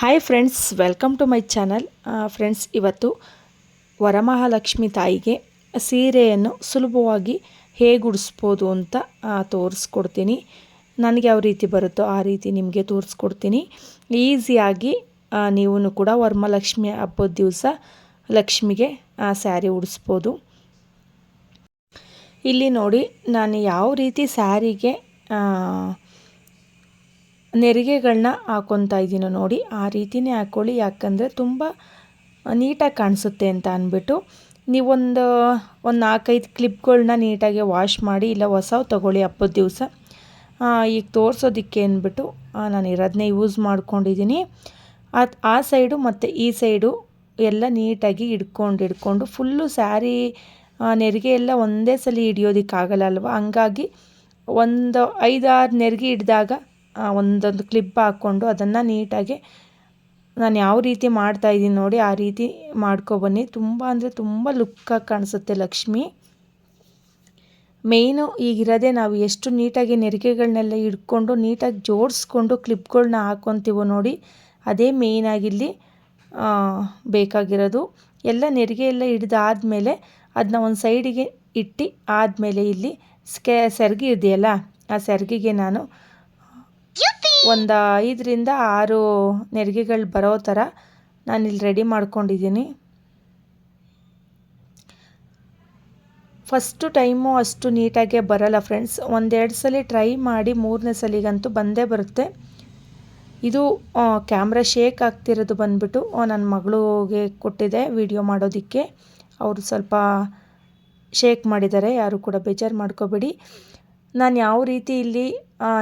Hi friends welcome to my channel friends ಇವತ್ತು ವರಮಹಾಲಕ್ಷ್ಮಿ ತಾಯಿಗೆ ಸೀರೆಯನ್ನು ಸುಲಭವಾಗಿ ಹೇಗೆ ಉಡಿಸ್ಬೋದು ಅಂತ ತೋರಿಸ್ಕೊಡ್ತೀನಿ. ನನಗೆ ಯಾವ ರೀತಿ ಬರುತ್ತೋ ಆ ರೀತಿ ನಿಮಗೆ ತೋರಿಸ್ಕೊಡ್ತೀನಿ. ಈಸಿಯಾಗಿ ನೀವು ಕೂಡ ವರಮಹಾಲಕ್ಷ್ಮಿ ಹಬ್ಬದ ದಿವಸ ಲಕ್ಷ್ಮಿಗೆ ಸ್ಯಾರಿ ಉಡಿಸ್ಬೋದು. ಇಲ್ಲಿ ನೋಡಿ, ನಾನು ಯಾವ ರೀತಿ ಸ್ಯಾರಿಗೆ ನೆರಿಗೆಗಳನ್ನ ಹಾಕ್ಕೊತಾ ಇದ್ದೀನೋ ನೋಡಿ. ಆ ರೀತಿಯೇ ಹಾಕ್ಕೊಳ್ಳಿ ಯಾಕಂದರೆ ತುಂಬ ನೀಟಾಗಿ ಕಾಣಿಸುತ್ತೆ ಅಂತ ಅಂದ್ಬಿಟ್ಟು ನೀವೊಂದು, ಒಂದು ನಾಲ್ಕೈದು ಕ್ಲಿಪ್ಗಳನ್ನ ನೀಟಾಗಿ ವಾಶ್ ಮಾಡಿ ಇಲ್ಲ ಹೊಸವು ತಗೊಳ್ಳಿ ಹಬ್ಬದ ದಿವಸ. ಈಗ ತೋರಿಸೋದಕ್ಕೆ ಅಂದ್ಬಿಟ್ಟು ನಾನು ಇರೋದನ್ನೇ ಯೂಸ್ ಮಾಡ್ಕೊಂಡಿದ್ದೀನಿ. ಅದು, ಆ ಸೈಡು ಮತ್ತು ಈ ಸೈಡು ಎಲ್ಲ ನೀಟಾಗಿ ಹಿಡ್ಕೊಂಡು ಹಿಡ್ಕೊಂಡು ಫುಲ್ಲು ಸ್ಯಾರಿ ನೆರಿಗೆ ಎಲ್ಲ ಒಂದೇ ಸಲ ಹಿಡಿಯೋದಕ್ಕಾಗಲ್ಲ ಅಲ್ವಾ? ಹಂಗಾಗಿ ಒಂದು ಐದಾರು ನೆರಿಗೆ ಹಿಡಿದಾಗ ಒಂದೊಂದು ಕ್ಲಿಪ್ ಹಾಕ್ಕೊಂಡು ಅದನ್ನು ನೀಟಾಗಿ ನಾನು ಯಾವ ರೀತಿ ಮಾಡ್ತಾ ಇದ್ದೀನಿ ನೋಡಿ ಆ ರೀತಿ ಮಾಡ್ಕೊಬನ್ನಿ ತುಂಬ ಅಂದರೆ ತುಂಬ ಲುಕ್ಕಾಗಿ ಕಾಣಿಸುತ್ತೆ ಲಕ್ಷ್ಮಿ. ಮೇಯ್ನು ಈಗಿರೋದೇ ನಾವು ಎಷ್ಟು ನೀಟಾಗಿ ನೆರಿಗೆಗಳನ್ನೆಲ್ಲ ಹಿಡ್ಕೊಂಡು ನೀಟಾಗಿ ಜೋಡಿಸ್ಕೊಂಡು ಕ್ಲಿಪ್ಗಳನ್ನ ಹಾಕ್ಕೊತೀವೋ ನೋಡಿ, ಅದೇ ಮೇಯ್ನಾಗಿಲ್ಲಿ ಬೇಕಾಗಿರೋದು. ಎಲ್ಲ ನೆರಿಗೆ ಎಲ್ಲ ಹಿಡ್ದಾದ್ಮೇಲೆ ಅದನ್ನ ಒಂದು ಸೈಡಿಗೆ ಇಟ್ಟು ಆದಮೇಲೆ ಇಲ್ಲಿ ಸ್ಕೆ ಸೆರಗಿ ಇದೆಯಲ್ಲ, ಆ ಸೆರಗಿಗೆ ನಾನು ಒಂದು ಐದರಿಂದ ಆರು ನೆರಿಗೆಗಳು ಬರೋ ಥರ ನಾನಿಲ್ಲಿ ರೆಡಿ ಮಾಡ್ಕೊಂಡಿದ್ದೀನಿ. ಫಸ್ಟು ಟೈಮು ಅಷ್ಟು ನೀಟಾಗೆ ಬರಲ್ಲ ಫ್ರೆಂಡ್ಸ್. ಒಂದೆರಡು ಸಲ ಟ್ರೈ ಮಾಡಿ ಮೂರನೇ ಸಲಿಗಂತೂ ಬಂದೇ ಬರುತ್ತೆ. ಇದು ಕ್ಯಾಮ್ರಾ ಶೇಕ್ ಆಗ್ತಿರೋದು ಬಂದ್ಬಿಟ್ಟು ನನ್ನ ಮಗಳಿಗೆ ಕೊಟ್ಟಿದೆ ವಿಡಿಯೋ ಮಾಡೋದಕ್ಕೆ. ಅವರು ಸ್ವಲ್ಪ ಶೇಕ್ ಮಾಡಿದ್ದಾರೆ, ಯಾರು ಕೂಡ ಬೇಜಾರು ಮಾಡ್ಕೋಬೇಡಿ. ನಾನು ಯಾವ ರೀತಿ ಇಲ್ಲಿ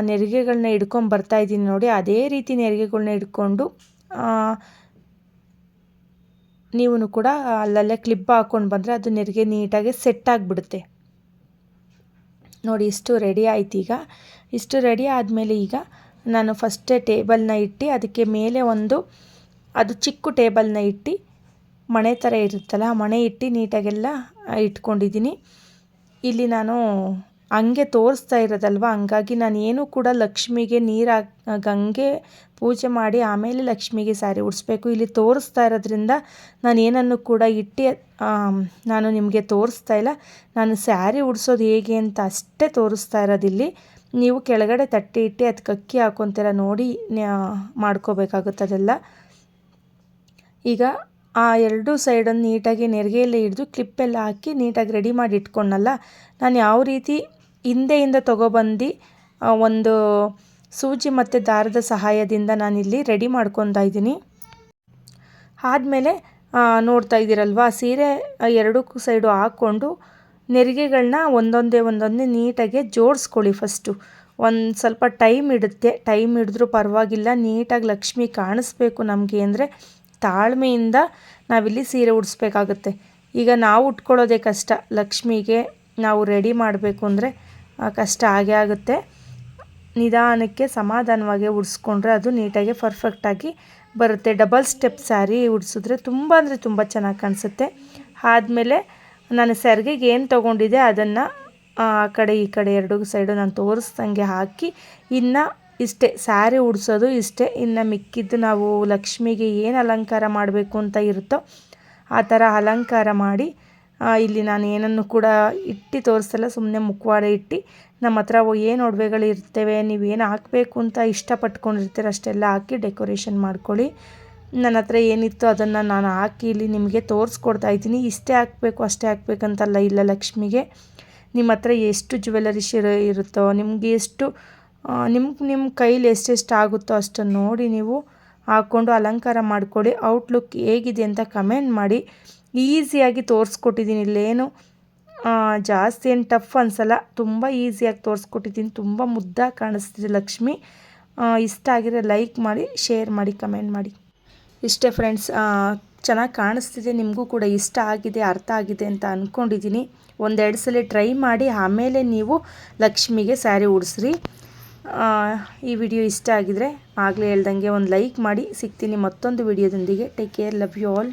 ನೆರಿಗೆಗಳನ್ನ ಹಿಡ್ಕೊಂಡು ಬರ್ತಾ ಇದ್ದೀನಿ ನೋಡಿ, ಅದೇ ರೀತಿ ನೆರಿಗೆಗಳನ್ನ ಹಿಡ್ಕೊಂಡು ನೀವು ಕೂಡ ಅಲ್ಲಲ್ಲೇ ಕ್ಲಿಪ್ ಹಾಕ್ಕೊಂಡು ಬಂದರೆ ಅದು ನೆರಿಗೆ ನೀಟಾಗಿ ಸೆಟ್ ಆಗಿಬಿಡುತ್ತೆ. ನೋಡಿ, ಇಷ್ಟು ರೆಡಿ ಆಯ್ತು ಈಗ. ಇಷ್ಟು ರೆಡಿ ಆದಮೇಲೆ ಈಗ ನಾನು ಫಸ್ಟೇ ಟೇಬಲ್ನ ಇಟ್ಟು, ಅದಕ್ಕೆ ಮೇಲೆ ಒಂದು, ಅದು ಚಿಕ್ಕ ಟೇಬಲ್ನ ಇಟ್ಟು, ಮಣೆ ಥರ ಇರುತ್ತಲ್ಲ ಮಣೆ ಇಟ್ಟು ನೀಟಾಗೆಲ್ಲ ಇಟ್ಕೊಂಡಿದ್ದೀನಿ. ಇಲ್ಲಿ ನಾನು ಹಂಗೆ ತೋರಿಸ್ತಾ ಇರೋದಲ್ವ? ಹಂಗಾಗಿ ನಾನು ಏನೂ ಕೂಡ ಲಕ್ಷ್ಮಿಗೆ ನೀರು ಗಂಗೆ ಪೂಜೆ ಮಾಡಿ ಆಮೇಲೆ ಲಕ್ಷ್ಮಿಗೆ ಸ್ಯಾರಿ ಉಡಿಸ್ಬೇಕು. ಇಲ್ಲಿ ತೋರಿಸ್ತಾ ಇರೋದ್ರಿಂದ ನಾನು ಏನನ್ನು ಕೂಡ ಇಟ್ಟು ನಾನು ನಿಮಗೆ ತೋರಿಸ್ತಾ ಇಲ್ಲ. ನಾನು ಸ್ಯಾರಿ ಉಡಿಸೋದು ಹೇಗೆ ಅಂತ ಅಷ್ಟೇ ತೋರಿಸ್ತಾ ಇರೋದಿಲ್ಲಿ. ನೀವು ಕೆಳಗಡೆ ತಟ್ಟೆ ಇಟ್ಟು ಅದಕ್ಕೆ ಅಕ್ಕಿ ಹಾಕೊತೀರ ನೋಡಿ ಮಾಡ್ಕೋಬೇಕಾಗುತ್ತೆ ಅದೆಲ್ಲ. ಈಗ ಆ ಎರಡು ಸೈಡನ್ನು ನೀಟಾಗಿ ನೆರಿಗೆಯಲ್ಲೇ ಹಿಡಿದು ಕ್ಲಿಪ್ಪೆಲ್ಲ ಹಾಕಿ ನೀಟಾಗಿ ರೆಡಿ ಮಾಡಿ ಇಟ್ಕೊಂಡಲ್ಲ, ನಾನು ಯಾವ ರೀತಿ ಹಿಂದೆಯಿಂದ ತೊಗೊಬಂದು ಒಂದು ಸೂಜಿ ಮತ್ತು ದಾರದ ಸಹಾಯದಿಂದ ನಾನಿಲ್ಲಿ ರೆಡಿ ಮಾಡ್ಕೊತಾ ಇದ್ದೀನಿ. ಆದಮೇಲೆ ನೋಡ್ತಾ ಇದ್ದೀರಲ್ವ, ಸೀರೆ ಎರಡಕ್ಕೂ ಸೈಡು ಹಾಕ್ಕೊಂಡು ನೆರಿಗೆಗಳನ್ನ ಒಂದೊಂದೇ ಒಂದೊಂದೇ ನೀಟಾಗಿ ಜೋಡಿಸ್ಕೊಳ್ಳಿ ಫಸ್ಟು. ಒಂದು ಸ್ವಲ್ಪ ಟೈಮ್ ಇಡುತ್ತೆ. ಟೈಮ್ ಹಿಡಿದ್ರೂ ಪರವಾಗಿಲ್ಲ, ನೀಟಾಗಿ ಲಕ್ಷ್ಮಿ ಕಾಣಿಸ್ಬೇಕು ನಮಗೆ ಅಂದರೆ ತಾಳ್ಮೆಯಿಂದ ನಾವಿಲ್ಲಿ ಸೀರೆ ಉಡಿಸ್ಬೇಕಾಗುತ್ತೆ. ಈಗ ನಾವು ಉಟ್ಕೊಳ್ಳೋದೇ ಕಷ್ಟ. ಲಕ್ಷ್ಮಿಗೆ ನಾವು ರೆಡಿ ಮಾಡಬೇಕು ಅಂದರೆ ಕಷ್ಟ ಆಗೇ ಆಗುತ್ತೆ. ನಿಧಾನಕ್ಕೆ ಸಮಾಧಾನವಾಗಿ ಉಡಿಸ್ಕೊಂಡ್ರೆ ಅದು ನೀಟಾಗಿ ಪರ್ಫೆಕ್ಟಾಗಿ ಬರುತ್ತೆ. ಡಬಲ್ ಸ್ಟೆಪ್ ಸ್ಯಾರಿ ಉಡಿಸಿದ್ರೆ ತುಂಬ ಅಂದರೆ ತುಂಬ ಚೆನ್ನಾಗಿ ಕಾಣಿಸುತ್ತೆ. ಆದಮೇಲೆ ನಾನು ಸೆರ್ಗಿಗೆ ಏನು ತೊಗೊಂಡಿದ್ದೆ ಅದನ್ನು, ಆ ಕಡೆ ಈ ಕಡೆ ಎರಡು ಸೈಡು ನಾನು ತೋರಿಸ್ದಂಗೆ ಹಾಕಿ, ಇನ್ನು ಇಷ್ಟೇ ಸ್ಯಾರಿ ಉಡಿಸೋದು ಇಷ್ಟೇ. ಇನ್ನು ಮಿಕ್ಕಿದ್ದು ನಾವು ಲಕ್ಷ್ಮಿಗೆ ಏನು ಅಲಂಕಾರ ಮಾಡಬೇಕು ಅಂತ ಇರುತ್ತೋ ಆ ಥರ ಅಲಂಕಾರ ಮಾಡಿ ಇಲ್ಲಿ ನಾನು ಏನನ್ನು ಕೂಡ ಇಟ್ಟು ತೋರಿಸಲ್ಲ ಸುಮ್ಮನೆ ಮುಖವಾಡ ಇಟ್ಟು. ನಮ್ಮ ಹತ್ರ ಏನು ಒಡವೆಗಳು ಇರ್ತೇವೆ ನೀವೇನು ಹಾಕಬೇಕು ಅಂತ ಇಷ್ಟಪಟ್ಕೊಂಡಿರ್ತೀರ ಅಷ್ಟೆಲ್ಲ ಹಾಕಿ ಡೆಕೋರೇಷನ್ ಮಾಡ್ಕೊಳ್ಳಿ. ನನ್ನ ಹತ್ರ ಏನಿತ್ತು ಅದನ್ನು ನಾನು ಹಾಕಿ ಇಲ್ಲಿ ನಿಮಗೆ ತೋರಿಸ್ಕೊಡ್ತಾ ಇದ್ದೀನಿ. ಇಷ್ಟೇ ಹಾಕಬೇಕು, ಅಷ್ಟೇ ಹಾಕ್ಬೇಕಂತಲ್ಲ ಇಲ್ಲ ಲಕ್ಷ್ಮಿಗೆ. ನಿಮ್ಮ ಹತ್ರ ಎಷ್ಟು ಜ್ಯುವೆಲರೀಸ್ ಇರೋ ಇರುತ್ತೋ, ನಿಮಗೆ ಎಷ್ಟು ನಿಮ್ಗೆ ನಿಮ್ಮ ಕೈಲಿ ಎಷ್ಟೆಷ್ಟು ಆಗುತ್ತೋ ಅಷ್ಟನ್ನು ನೋಡಿ ನೀವು ಹಾಕ್ಕೊಂಡು ಅಲಂಕಾರ ಮಾಡಿಕೊಡಿ ಔಟ್ಲುಕ್ ಹೇಗಿದೆ ಅಂತ ಕಮೆಂಟ್ ಮಾಡಿ. ಈಸಿಯಾಗಿ ತೋರಿಸ್ಕೊಟ್ಟಿದ್ದೀನಿ. ಇಲ್ಲೇನು ಜಾಸ್ತಿ ಏನು ಟಫ್ ಅನಿಸಲ್ಲ. ತುಂಬ ಈಸಿಯಾಗಿ ತೋರಿಸ್ಕೊಟ್ಟಿದ್ದೀನಿ. ತುಂಬ ಮುದ್ದಾಗಿ ಕಾಣಿಸ್ತಿದೆ ಲಕ್ಷ್ಮಿ. ಇಷ್ಟ ಆಗಿರೋ ಲೈಕ್ ಮಾಡಿ, ಶೇರ್ ಮಾಡಿ, ಕಮೆಂಟ್ ಮಾಡಿ. ಇಷ್ಟೇ ಫ್ರೆಂಡ್ಸ್ ಚೆನ್ನಾಗಿ ಕಾಣಿಸ್ತಿದೆ. ನಿಮಗೂ ಕೂಡ ಇಷ್ಟ ಆಗಿದೆ, ಅರ್ಥ ಆಗಿದೆ ಅಂತ ಅಂದ್ಕೊಂಡಿದ್ದೀನಿ ಒಂದೆರಡು ಸಲ ಟ್ರೈ ಮಾಡಿ, ಆಮೇಲೆ ನೀವು ಲಕ್ಷ್ಮಿಗೆ ಸ್ಯಾರಿ ಉಡಿಸ್ರಿ. ಈ ವಿಡಿಯೋ ಇಷ್ಟ ಆಗಿದರೆ ಆಗಲೇ ಹೇಳ್ದಂಗೆ ಒಂದು ಲೈಕ್ ಮಾಡಿ. ಸಿಗ್ತೀನಿ ಮತ್ತೊಂದು ವಿಡಿಯೋದೊಂದಿಗೆ. Take care, love you all.